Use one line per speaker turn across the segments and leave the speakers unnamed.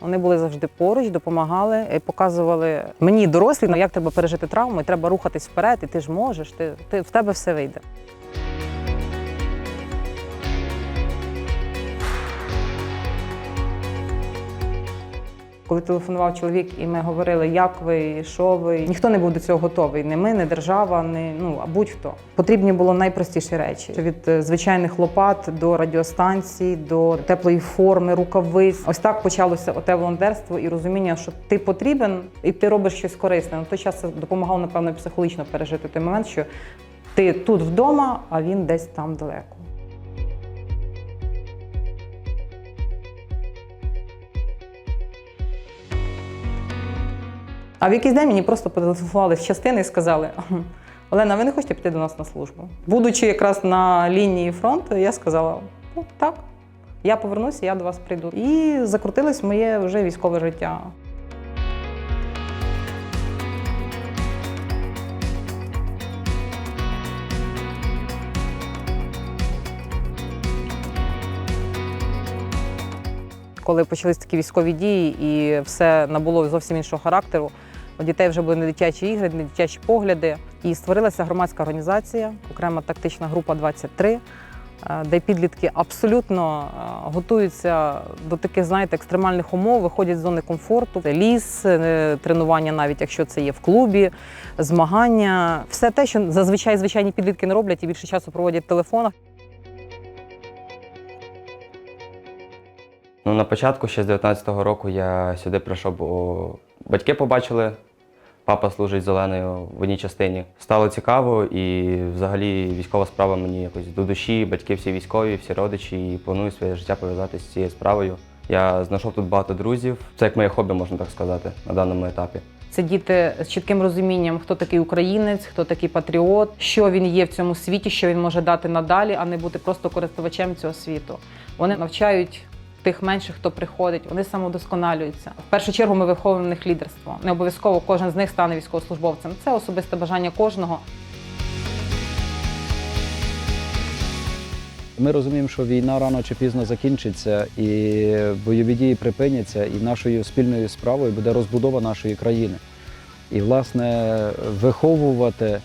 Вони були завжди поруч, допомагали, і показували мені дорослі, ну, як треба пережити травму, і треба рухатись вперед, і ти ж можеш, ти, ти, в тебе все вийде. Коли телефонував чоловік, і ми говорили, як ви, що ви, ніхто не був до цього готовий. Не ми, не держава, не ну а будь-хто. Потрібні було найпростіші речі: від е, звичайних лопат до радіостанцій, до теплої форми, рукавиць. Ось так почалося оте волонтерство і розуміння, що ти потрібен і ти робиш щось корисне. На той час це допомагало, напевно, психологічно пережити той момент, що ти тут вдома, а він десь там далеко. А в якийсь день мені просто потелефонували з частини і сказали: Олена, ви не хочете піти до нас на службу? Будучи якраз на лінії фронту, я сказала: ну так, я повернуся, я до вас прийду. І закрутилось моє вже військове життя. Коли почались такі військові дії, і все набуло зовсім іншого характеру. У дітей вже були не дитячі ігри, не дитячі погляди. І створилася громадська організація, окрема тактична група 23, е, де підлітки абсолютно е, готуються до таких, знаєте, екстремальних умов, виходять з зони комфорту. Ліс, е, тренування, навіть якщо це є в клубі, змагання, все те, що зазвичай звичайні підлітки не роблять і більше часу проводять в телефонах.
Ну, на початку ще з 19-го року я сюди прийшов, бо батьки побачили, папа служить зеленою в одній частині. Стало цікаво, і взагалі військова справа мені якось до душі, батьки всі військові, всі родичі, і планую своє життя пов'язати з цією справою. Я знайшов тут багато друзів. Це як моє хобі, можна так сказати, на даному етапі.
Це діти з чітким розумінням, хто такий українець, хто такий патріот, що він є в цьому світі, що він може дати надалі, а не бути просто користувачем цього світу. Вони навчають тих менших, хто приходить, вони самодосконалюються. В першу чергу ми виховуємо в них лідерство. Не обов'язково кожен з них стане військовослужбовцем. Це особисте бажання кожного.
Ми розуміємо, що війна рано чи пізно закінчиться, і бойові дії припиняться, і нашою спільною справою буде розбудова нашої країни. І, власне, виховувати,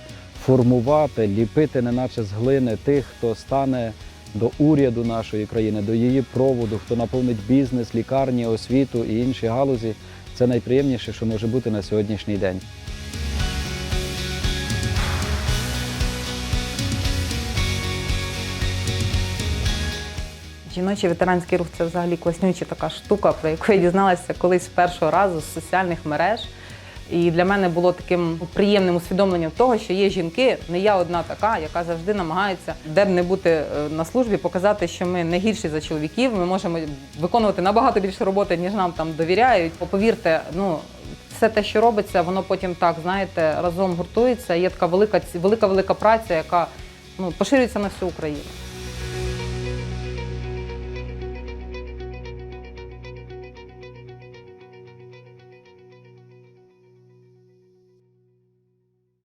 формувати, ліпити, неначе з глини тих, хто стане до уряду нашої країни, до її проводу, хто наповнить бізнес, лікарні, освіту і інші галузі, це найприємніше, що може бути на сьогоднішній день.
Жіночий ветеранський рух це взагалі класнюча така штука, про яку я дізналася колись першого разу з соціальних мереж. І для мене було таким приємним усвідомленням того, що є жінки, не я одна така, яка завжди намагається, де б не бути е, на службі, показати, що ми не гірші за чоловіків. Ми можемо виконувати набагато більше роботи, ніж нам там довіряють. Повірте, ну все те, що робиться, воно потім так, знаєте, разом гуртується. Є така велика велика велика праця, яка ну поширюється на всю Україну.